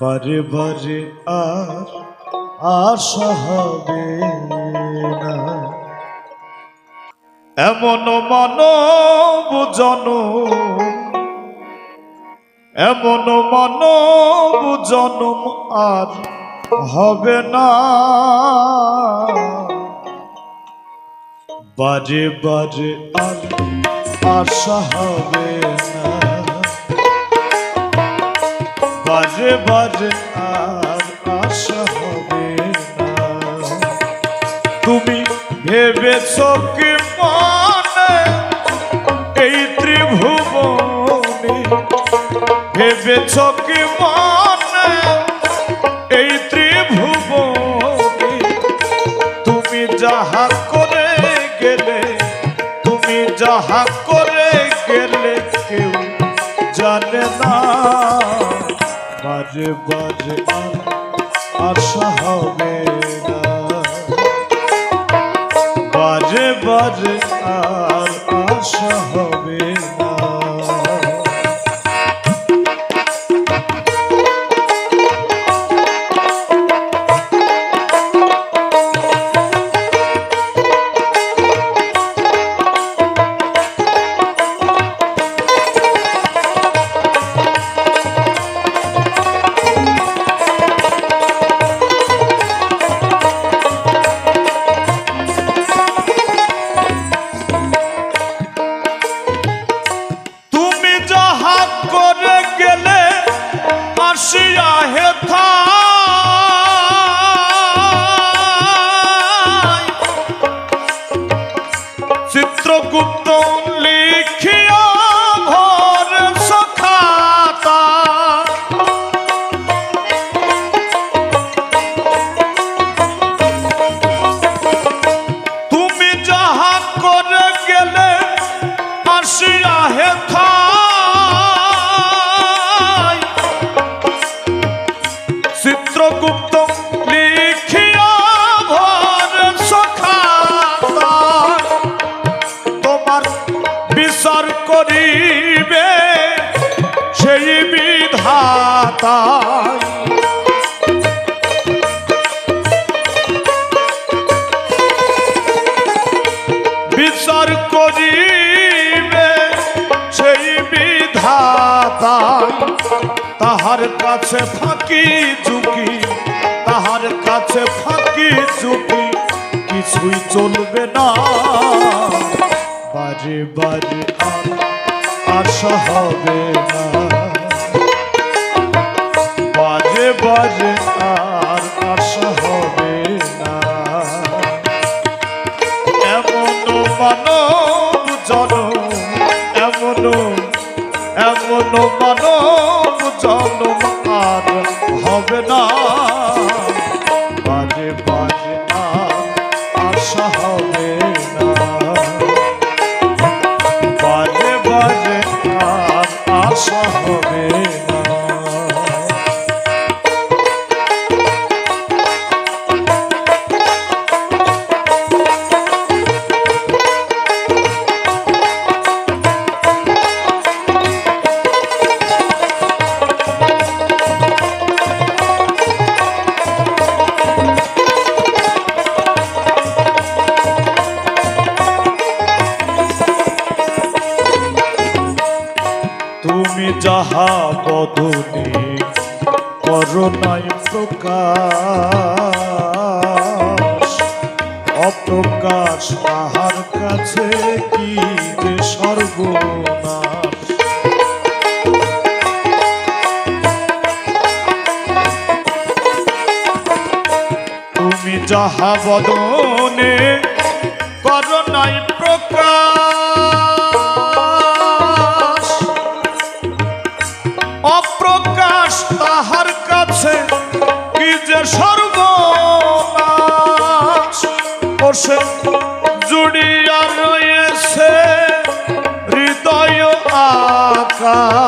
বারে বারে আর আশা হবে না। এমন মানব জনম, এমন মানব জনম আর হবে না। বাজে বাজে আর আশা হবে বাজে বাজে, আর আশা হবে তুমি ভেবেছ কি মানে? এই ত্রিভুবনে ভেবেছ কি মানে? এই ত্রিভুবনে তুমি যাহা করে গেলে, তুমি যাহা বাজে বাজে আশা হবে না। বাজে বাজে আর আশা হবে তাহার কাছে ফাঁকি ঝুঁকি, তাহার কাছে ফাঁকি ঝুঁকি, কিছুই চলবে না। বাজে বাজে আর আশা হবে না। বাজে বাজে আর আশা হবে না। এমন মানব জন এমন এমন মানব হবে না। বাজে বাজে আর আশা হবে না। যাহা বদনে করোনাই প্রকাশ। অপ্রকাশ তাহার কাছে কি যে সর্বনাশ? তুমি যাহা বদনে रा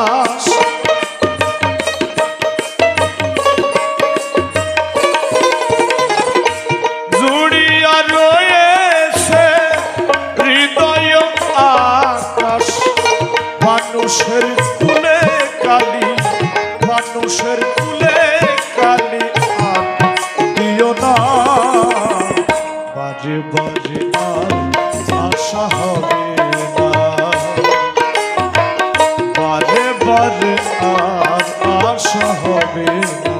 happy.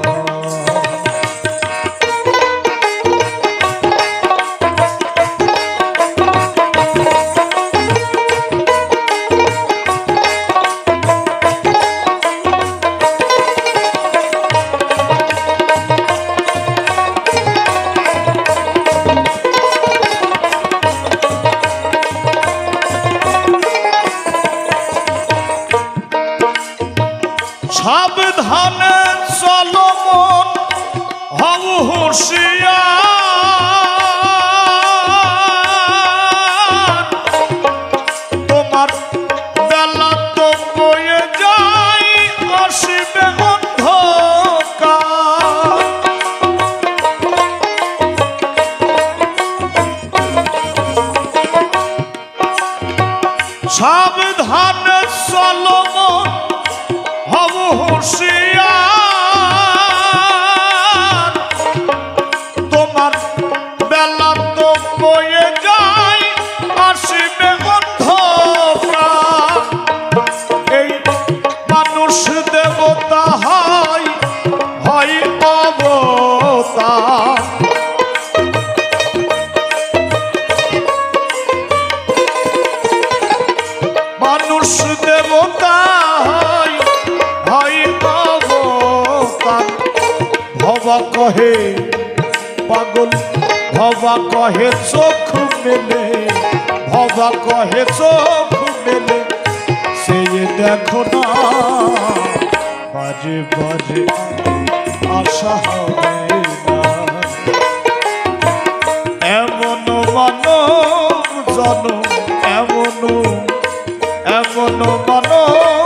সাবধানে চলমন হও হুশিয়ার। você. ভবা কহে, পাগল, ভবা কহে, চোখ মেলে, ভবা কহে, চোখ মেলে। সে দেখো না, বাজে বাজে আশা হবে এমন মানব জানো এমন এমন মানব